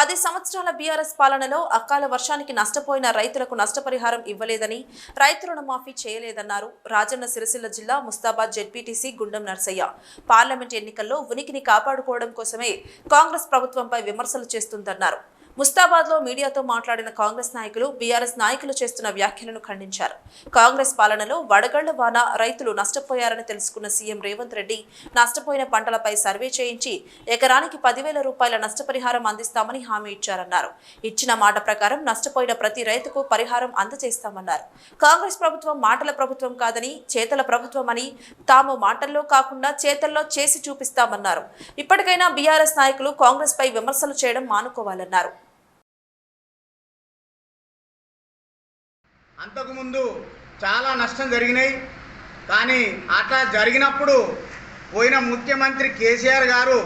పది సంవత్సరాల బీఆర్ఎస్ పాలనలో అకాల వర్షానికి నష్టపోయిన రైతులకు నష్టపరిహారం ఇవ్వలేదని రైతు రుణమాఫీ చేయలేదన్నారు రాజన్న సిరిసిల్ల జిల్లా ముస్తాబాద్ జెడ్పీటీసీ గుండం నర్సయ్య. పార్లమెంట్ ఎన్నికల్లో ఉనికిని కాపాడుకోవడం కోసమే కాంగ్రెస్ ప్రభుత్వంపై విమర్శలు చేస్తుందన్నారు. ముస్తాబాద్లో మీడియాతో మాట్లాడిన కాంగ్రెస్ నాయకులు బీఆర్ఎస్ నాయకులు చేస్తున్న వ్యాఖ్యలను ఖండించారు. కాంగ్రెస్ పాలనలో వడగళ్ళ వాన రైతులు నష్టపోయారని తెలుసుకున్న సీఎం రేవంత్ రెడ్డి నష్టపోయిన పంటలపై సర్వే చేయించి ఎకరానికి పదివేల రూపాయల నష్టపరిహారం అందిస్తామని హామీ ఇచ్చారన్నారు. ఇచ్చిన మాట ప్రకారం నష్టపోయిన ప్రతి రైతుకు పరిహారం అందజేస్తామన్నారు. కాంగ్రెస్ ప్రభుత్వం మాటల ప్రభుత్వం కాదని చేతల ప్రభుత్వం అని తాము మాటల్లో కాకుండా చేతల్లో చేసి చూపిస్తామన్నారు. ఇప్పటికైనా బీఆర్ఎస్ నాయకులు కాంగ్రెస్ పై విమర్శలు చేయడం మానుకోవాలన్నారు. అంతకుముందు చాలా నష్టం జరిగినాయి. కానీ అట్లా జరిగినప్పుడు పోయిన ముఖ్యమంత్రి కేసీఆర్ గారు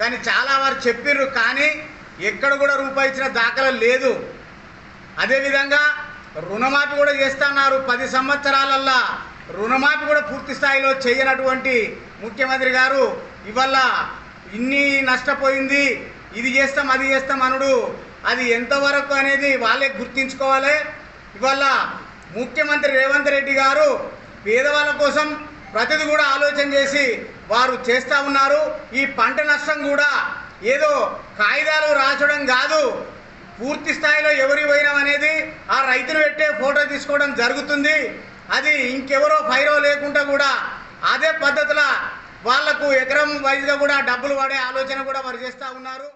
కానీ చాలా వారు చెప్పిర్రు కానీ ఎక్కడ కూడా రూపాయి ఇచ్చిన దాఖలా లేదు. అదేవిధంగా రుణమాఫీ కూడా చేస్తున్నారు. పది సంవత్సరాలల్లా రుణమాఫీ కూడా పూర్తి స్థాయిలో చేయనటువంటి ముఖ్యమంత్రి గారు ఇవల్ల ఇన్ని నష్టపోయింది ఇది చేస్తాం అది చేస్తాం అనుడు అది ఎంతవరకు అనేది వాళ్ళే గుర్తించుకోవాలి. ఇవాళ ముఖ్యమంత్రి రేవంత్ రెడ్డి గారు పేదవాళ్ళ కోసం ప్రతిది కూడా ఆలోచన చేసి వారు చేస్తూ ఉన్నారు. ఈ పంట నష్టం కూడా ఏదో కాగితాలు రాచడం కాదు. పూర్తి స్థాయిలో ఎవరి పోయినాం అనేది ఆ రైతులు పెట్టే ఫోటో తీసుకోవడం జరుగుతుంది. అది ఇంకెవరో ఫైరో లేకుండా కూడా అదే పద్ధతిలో వాళ్ళకు ఎకరం వైజ్గా కూడా డబ్బులు పడే ఆలోచన కూడా వారు చేస్తూ ఉన్నారు.